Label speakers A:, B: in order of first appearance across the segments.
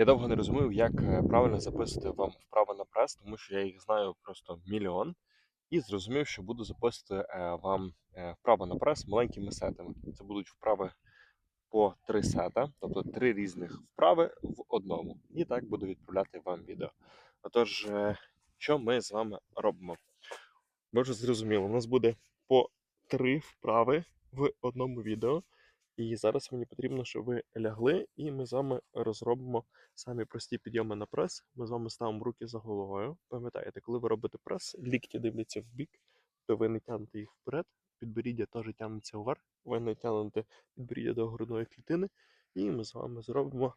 A: Я довго не розумів, як е, правильно записувати вам вправи на прес, тому що я їх знаю просто мільйон. І зрозумів, що буду записувати е, вам е, вправи на прес маленькими сетами. Це будуть вправи по три сета, тобто три різних вправи в одному. І так буду відправляти вам відео. Отож, що ми з вами робимо? Ви вже зрозуміли, у нас буде по три вправи в одному відео. І зараз мені потрібно, щоб ви лягли, і ми з вами розробимо самі прості підйоми на прес. Ми з вами ставимо руки за головою. Пам'ятаєте, коли ви робите прес, лікті дивляться в бік, то ви не тягнете їх вперед, підборіддя теж тягнеться вверх, ви не тягнете підборіддя до грудної клітини. І ми з вами зробимо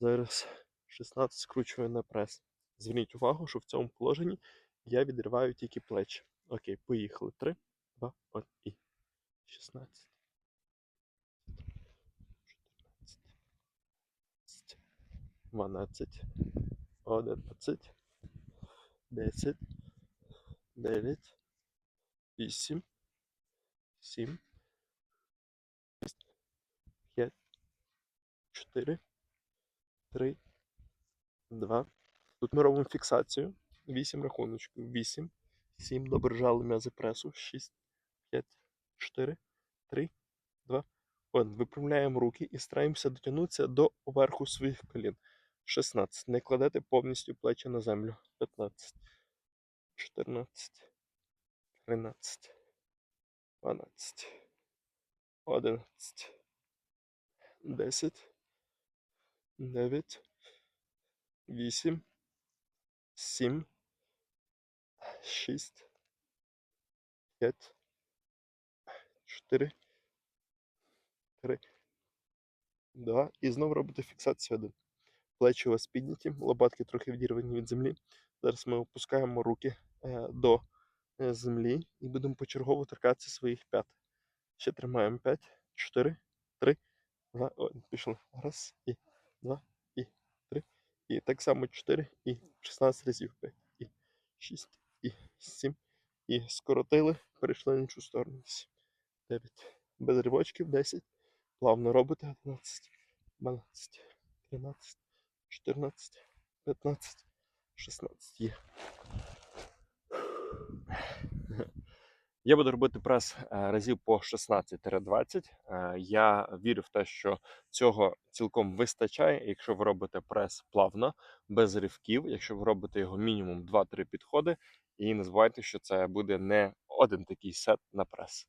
A: зараз 16 скручувань на прес. Зверніть увагу, що в цьому положенні я відриваю тільки плечі. Окей, поїхали. 3, 2, 1 і 16. 12, 11, 10, 9, 8, 7, 5, 4, 3, 2. Тут ми робимо фіксацію. 8 рахуночків. 8, 7. Добре жали м'язи пресу. 6, 5, 4, 3, 2, 1. Виправляємо руки і стараємося дотягнутися до верху своїх колін. 16. Не кладете повністю плечі на землю. 15, 14, 13, 12, 11, 10, 9, 8, 7, 6, 5, 4, 3, 2. І знову робите фіксацію 1. Плечі у вас підняті, лопатки трохи відірвані від землі. Зараз ми опускаємо руки е, до е, землі і будемо почергово торкатися своїх п'ят. Ще тримаємо 5, 4, 3, 2, 1. Пішли. Раз, і два, і три. І так само 4 і 16 разів 5, і 6, і 7. І скоротили, перейшли на іншу сторону. 9. Без ривочків 10. Плавно робите 11, 12, 13. 14, 15, 16 є. Я буду робити прес е, разів по 16-20. Е, Я вірю в те, що цього цілком вистачає, якщо ви робите прес плавно, без ривків, якщо ви робите його мінімум 2-3 підходи. І не забувайте, що це буде не один такий сет на прес.